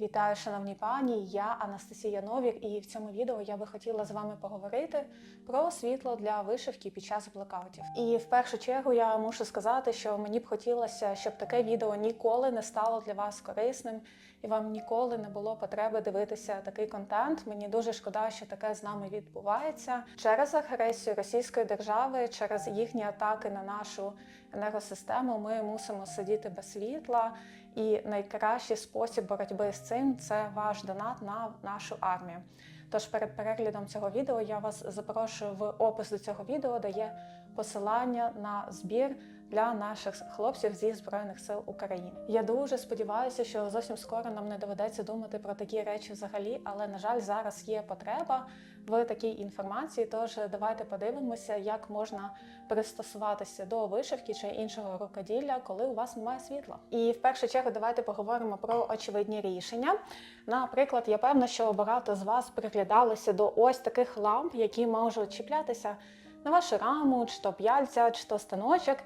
Вітаю, шановні пані! Я Анастасія Новік, і в цьому відео я би хотіла з вами поговорити про світло для вишивки під час блекаутів. І в першу чергу я мушу сказати, що мені б хотілося, щоб таке відео ніколи не стало для вас корисним, і вам ніколи не було потреби дивитися такий контент. Мені дуже шкода, що таке з нами відбувається через агресію Російської держави, через їхні атаки на нашу енергосистему. Ми мусимо сидіти без світла. І найкращий спосіб боротьби з цим це ваш донат на нашу армію. Тож перед переглядом цього відео я вас запрошую в опис до цього відео, де є посилання на збір для наших хлопців зі збройних сил України. Я дуже сподіваюся, що зовсім скоро нам не доведеться думати про такі речі взагалі, але на жаль, зараз є потреба в такій інформації. Тож давайте подивимося, як можна пристосуватися до вишивки чи іншого рукоділля, коли у вас немає світла. І в першу чергу давайте поговоримо про очевидні рішення. Наприклад, я певна, що багато з вас приглядалися до ось таких ламп, які можуть чіплятися на вашу раму, чи то п'яльця, чи то станочок.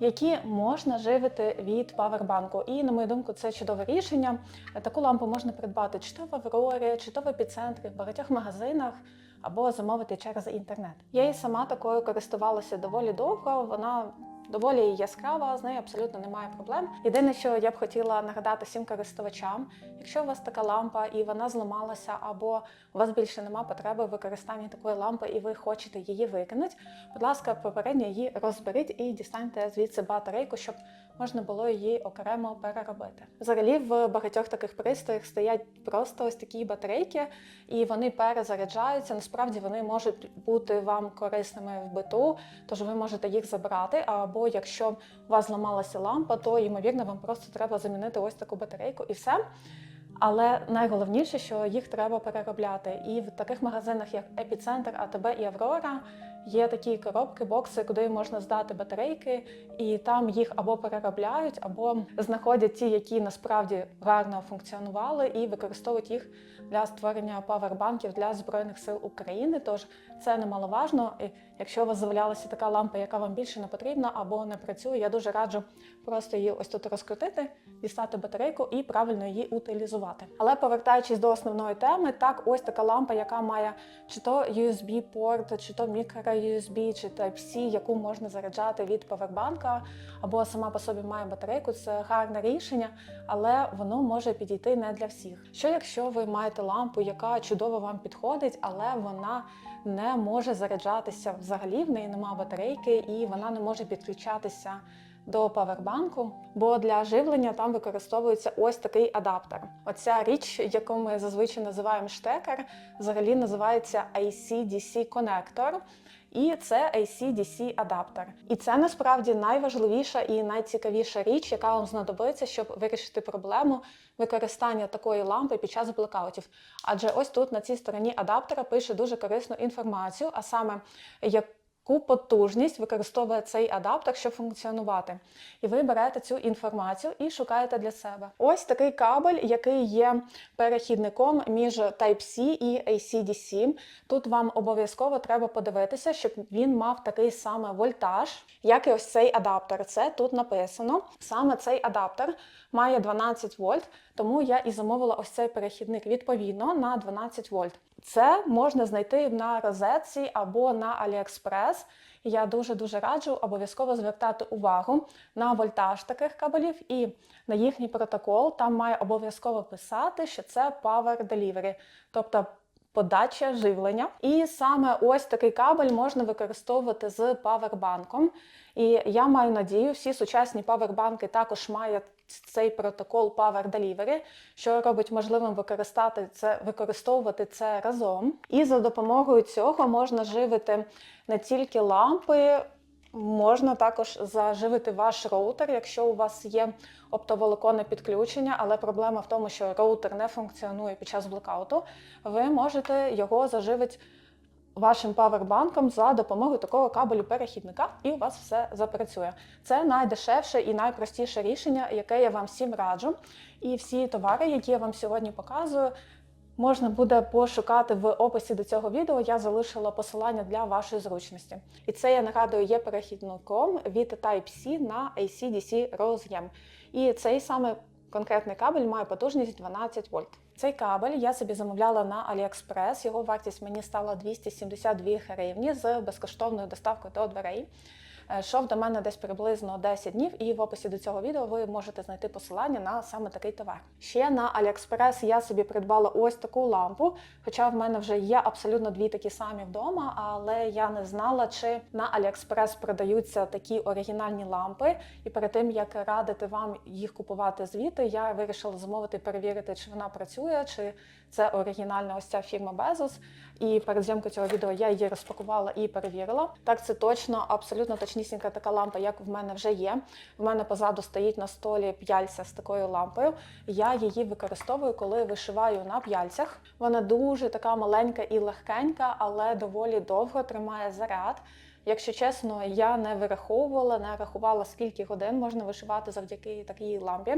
Які можна живити від павербанку, і на мою думку, це чудове рішення. Таку лампу можна придбати чи то в Аврорі, чи то в епіцентрі, в багатьох магазинах або замовити через інтернет. Я і сама такою користувалася доволі довго. Вона доволі яскрава, з нею абсолютно немає проблем. Єдине, що я б хотіла нагадати всім користувачам, якщо у вас така лампа і вона зламалася, або у вас більше нема потреби в використанні такої лампи, і ви хочете її викинути, будь ласка, попередньо її розберіть і дістаньте звідси батарейку, щоб можна було її окремо переробити. Взагалі, в багатьох таких пристроях стоять просто ось такі батарейки, і вони перезаряджаються. Насправді вони можуть бути вам корисними в биту, тож ви можете їх забрати. Або якщо у вас зламалася лампа, то ймовірно вам просто треба замінити ось таку батарейку і все. Але найголовніше, що їх треба переробляти. І в таких магазинах, як Епіцентр, АТБ і Аврора, є такі коробки, бокси, куди можна здати батарейки, і там їх або переробляють, або знаходять ті, які насправді гарно функціонували, і використовують їх для створення павербанків для збройних сил України. Тож це немаловажно. Якщо у вас з'являлася така лампа, яка вам більше не потрібна або не працює, я дуже раджу просто її ось тут розкрутити, дістати батарейку і правильно її утилізувати. Але повертаючись до основної теми, так ось така лампа, яка має чи то USB-порт, чи то мікро-USB, чи Type-C, яку можна заряджати від павербанка, або сама по собі має батарейку. Це гарне рішення, але воно може підійти не для всіх. Що якщо ви маєте лампу, яка чудово вам підходить, але вона не може заряджатися взагалі, в неї немає батарейки, і вона не може підключатися до павербанку, бо для живлення там використовується ось такий адаптер. Оця річ, яку ми зазвичай називаємо штекер, взагалі називається AC-DC конектор. І це AC-DC адаптер. І це насправді найважливіша і найцікавіша річ, яка вам знадобиться, щоб вирішити проблему використання такої лампи під час блекаутів. Адже ось тут на цій стороні адаптера пише дуже корисну інформацію, а саме як яку потужність використовує цей адаптер, щоб функціонувати. І ви берете цю інформацію і шукаєте для себе. Ось такий кабель, який є перехідником між Type-C і AC-DC. Тут вам обов'язково треба подивитися, щоб він мав такий самий вольтаж, як і ось цей адаптер. Це тут написано. Саме цей адаптер має 12 вольт, тому я і замовила ось цей перехідник відповідно на 12 вольт. Це можна знайти на розетці або на AliExpress. Я дуже-дуже раджу обов'язково звертати увагу на вольтаж таких кабелів і на їхній протокол. Там має обов'язково писати, що це Power Delivery, тобто подача живлення. І саме ось такий кабель можна використовувати з павербанком. І я маю надію, всі сучасні павербанки також мають цей протокол Power Delivery, що робить можливим використати це, використовувати це разом. І за допомогою цього можна живити не тільки лампи. Можна також заживити ваш роутер, якщо у вас є оптоволоконне підключення, але проблема в тому, що роутер не функціонує під час блекауту. Ви можете його заживити вашим павербанком за допомогою такого кабелю перехідника, і у вас все запрацює. Це найдешевше і найпростіше рішення, яке я вам всім раджу. І всі товари, які я вам сьогодні показую, можна буде пошукати в описі до цього відео. Я залишила посилання для вашої зручності. І це я нагадую є перехідником від Type-C на AC-DC роз'єм. І цей саме конкретний кабель має потужність 12 вольт. Цей кабель я собі замовляла на AliExpress. Його вартість мені стала 272 гривні з безкоштовною доставкою до дверей. Е, Йшов до мене десь приблизно 10 днів, і в описі до цього відео ви можете знайти посилання на саме такий товар. Ще на AliExpress я собі придбала ось таку лампу, хоча в мене вже є абсолютно дві такі самі вдома, але я не знала, чи на AliExpress продаються такі оригінальні лампи. І перед тим як радити вам їх купувати звідти, я вирішила замовити перевірити, чи вона працює, чи це оригінальна ось ця фірма Bezos. І перед зйомкою цього відео я її розпакувала і перевірила. Так, це точно абсолютно точнісінька така лампа, як в мене вже є. В мене позаду стоїть на столі п'яльця з такою лампою. Я її використовую, коли вишиваю на п'яльцях. Вона дуже така маленька і легкенька, але доволі довго тримає заряд. Якщо чесно, я не вираховувала, не рахувала, скільки годин можна вишивати завдяки такій лампі,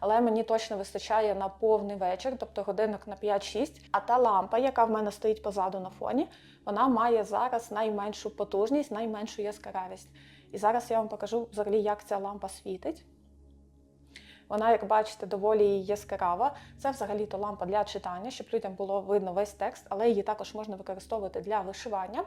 але мені точно вистачає на повний вечір, тобто годинок на 5-6. А та лампа, яка в мене стоїть позаду на фоні, вона має зараз найменшу потужність, найменшу яскравість. І зараз я вам покажу взагалі, як ця лампа світить. Вона, як бачите, доволі яскрава. Це взагалі-то лампа для читання, щоб людям було видно весь текст, але її також можна використовувати для вишивання,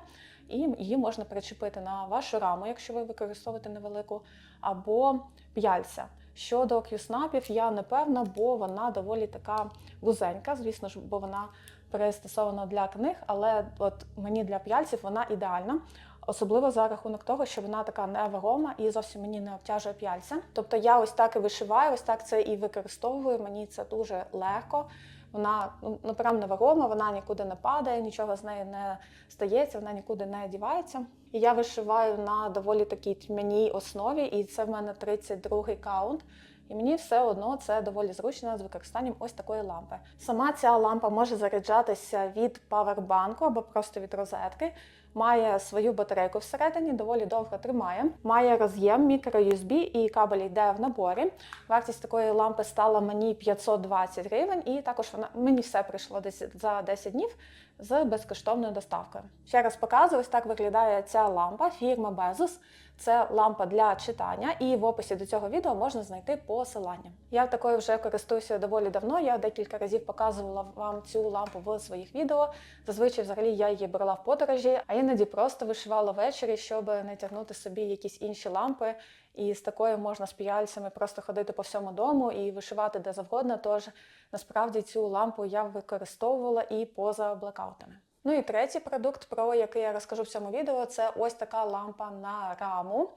і її можна причепити на вашу раму, якщо ви використовуєте невелику, або п'яльця. Щодо к'юснапів, я не певна, бо вона доволі така вузенька, звісно ж, бо вона пристосована для книг, але от мені для п'яльців вона ідеальна. Особливо за рахунок того, що вона така невагома і зовсім мені не обтяжує п'яльця. Тобто я ось так і вишиваю, ось так це і використовую. Мені це дуже легко. Вона ну ну, прям невагома, вона нікуди не падає, нічого з нею не стається, вона нікуди не дівається. І я вишиваю на доволі такій тьмяній основі, і це в мене 32-й каунт. І мені все одно це доволі зручно з використанням ось такої лампи. Сама ця лампа може заряджатися від павербанку або просто від розетки. Має свою батарейку всередині, доволі довго тримає. Має роз'єм мікро-USB і кабель йде в наборі. Вартість такої лампи стала мені 520 гривень, і також вона мені все прийшло десь за 10 днів з безкоштовною доставкою. Ще раз показую, ось так виглядає ця лампа фірма Bezos. Це лампа для читання, і в описі до цього відео можна знайти посилання. Я такою вже користуюся доволі давно. Я декілька разів показувала вам цю лампу в своїх відео. Зазвичай, взагалі, я її брала в подорожі, а іноді просто вишивала ввечері, щоб не тягнути собі якісь інші лампи. І з такою можна з піяльцями просто ходити по всьому дому і вишивати де завгодно. Тож насправді цю лампу я використовувала і поза блекаутами. Ну і третій продукт, про який я розкажу в цьому відео, це ось така лампа на раму.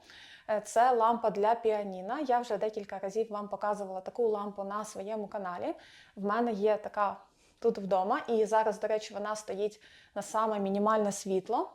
Е, Це лампа для піаніна. Я вже декілька разів вам показувала таку лампу на своєму каналі. В мене є така тут вдома, і зараз, до речі, вона стоїть на саме мінімальне світло.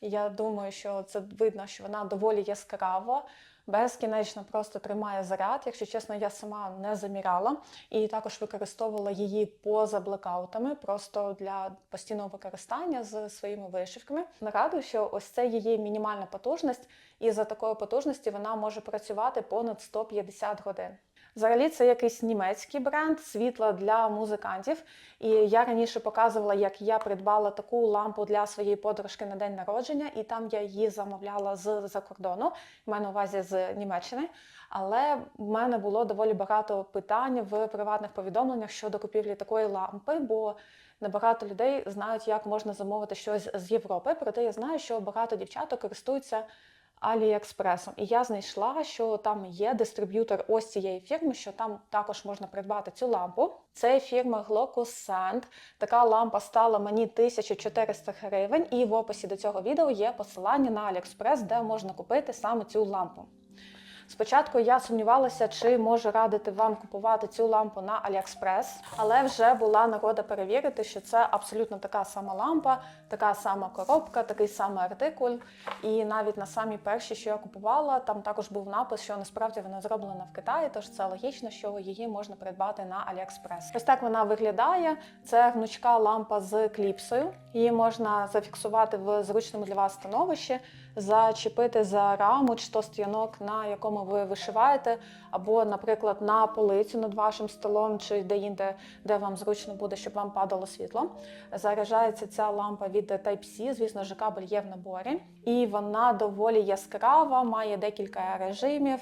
Я думаю, що це видно, що вона доволі яскрава. Безкінечно просто тримає заряд. Якщо чесно, я сама не заміряла і також використовувала її поза блекаутами, просто для постійного використання з своїми вишивками. Нагадую, що ось це її мінімальна потужність, і за такою потужності вона може працювати понад 150 годин. Взагалі, це якийсь німецький бренд світла для музикантів. І я раніше показувала, як я придбала таку лампу для своєї подружки на день народження, і там я її замовляла з-за кордону, в мене увазі з Німеччини. Але в мене було доволі багато питань в приватних повідомленнях щодо купівлі такої лампи, бо небагато людей знають, як можна замовити щось з Європи. Проте я знаю, що багато дівчаток користуються. Аліекспресом. І я знайшла, що там є дистриб'ютор ось цієї фірми, що там також можна придбати цю лампу. Це фірма Glocus Sand. Така лампа стала мені 1400 гривень, і в описі до цього відео є посилання на AliExpress, де можна купити саме цю лампу. Спочатку я сумнівалася, чи можу радити вам купувати цю лампу на AliExpress, але вже була нагода перевірити, що це абсолютно така сама лампа, така сама коробка, такий самий артикуль. І навіть на самій першій, що я купувала, там також був напис, що насправді вона зроблена в Китаї, тож це логічно, що її можна придбати на AliExpress. Ось так вона виглядає. Це гнучка лампа з кліпсою. Її можна зафіксувати в зручному для вас становищі, зачепити за раму чи то стоянок, на якому ви вишиваєте, або, наприклад, на полицю над вашим столом, чи де-інде, де вам зручно буде, щоб вам падало світло. Заряджається ця лампа від Type-C, звісно ж, кабель є в наборі, і вона доволі яскрава, має декілька режимів.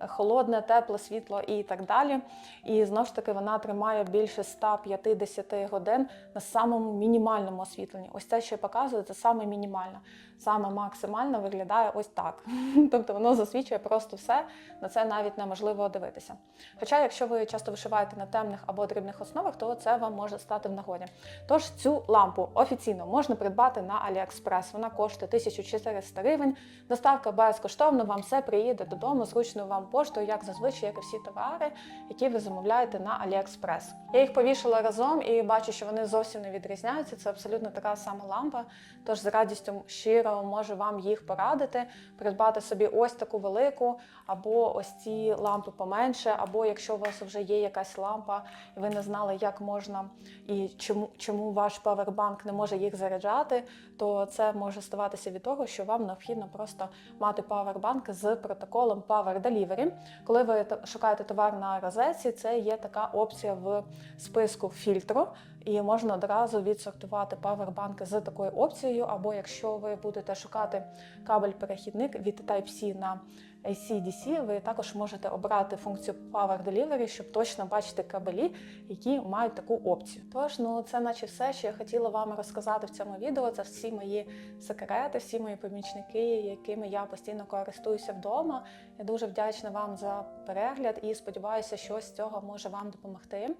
Холодне, тепле світло і так далі. І знову ж таки вона тримає більше 150 годин на самому мінімальному освітленні. Ось це, що я показую, це саме мінімально. Саме максимально виглядає ось так. тобто воно засвічує просто все. На це навіть неможливо дивитися. Хоча, якщо ви часто вишиваєте на темних або дрібних основах, то це вам може стати в нагоді. Тож цю лампу офіційно можна придбати на AliExpress. Вона коштує 1400 гривень. Доставка безкоштовна, вам все приїде додому, зручною вам поштою, як зазвичай, як і всі товари, які ви замовляєте на AliExpress. Я їх повішала разом і бачу, що вони зовсім не відрізняються. Це абсолютно така сама лампа. Тож з радістю щиро можу вам їх порадити, придбати собі ось таку велику, або ось ці лампи поменше, або якщо у вас вже є якась лампа, і ви не знали, як можна і чому, чому ваш павербанк не може їх заряджати, то це може ставатися від того, що вам необхідно просто мати павербанк з протоколом Power Delivery. Коли ви шукаєте товар на розетці, це є така опція в списку фільтру. І можна одразу відсортувати павербанки з такою опцією, або якщо ви будете шукати кабель-перехідник від Type-C на AC-DC, ви також можете обрати функцію Power Delivery, щоб точно бачити кабелі, які мають таку опцію. Тож, ну це наче все, що я хотіла вам розказати в цьому відео. Це всі мої секрети, всі мої помічники, якими я постійно користуюся вдома. Я дуже вдячна вам за перегляд і сподіваюся, що з цього може вам допомогти.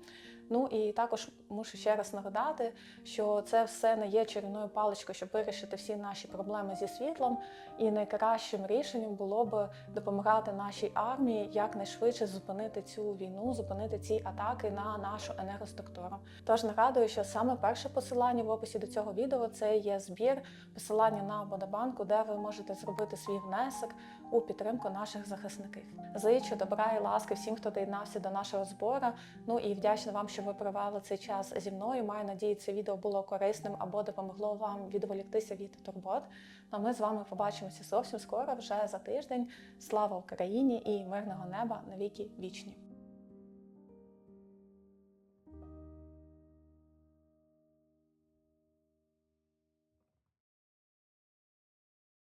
Ну і також мушу ще раз нагадати, що це все не є чарівною паличкою, щоб вирішити всі наші проблеми зі світлом. І найкращим рішенням було б допомагати нашій армії якнайшвидше зупинити цю війну, зупинити ці атаки на нашу енергоструктуру. Тож нагадую, що саме перше посилання в описі до цього відео це є збір, посилання на Бодабанку, де ви можете зробити свій внесок у підтримку наших захисників. Зичу добра і ласки всім, хто доєднався до нашого збору. Ну і вдячна вам, що ви провели цей час зі мною. Маю надію, це відео було корисним або допомогло вам відволіктися від турбот. Ну, а ми з вами побачимося зовсім скоро, вже за тиждень. Слава Україні і мирного неба навіки вічні!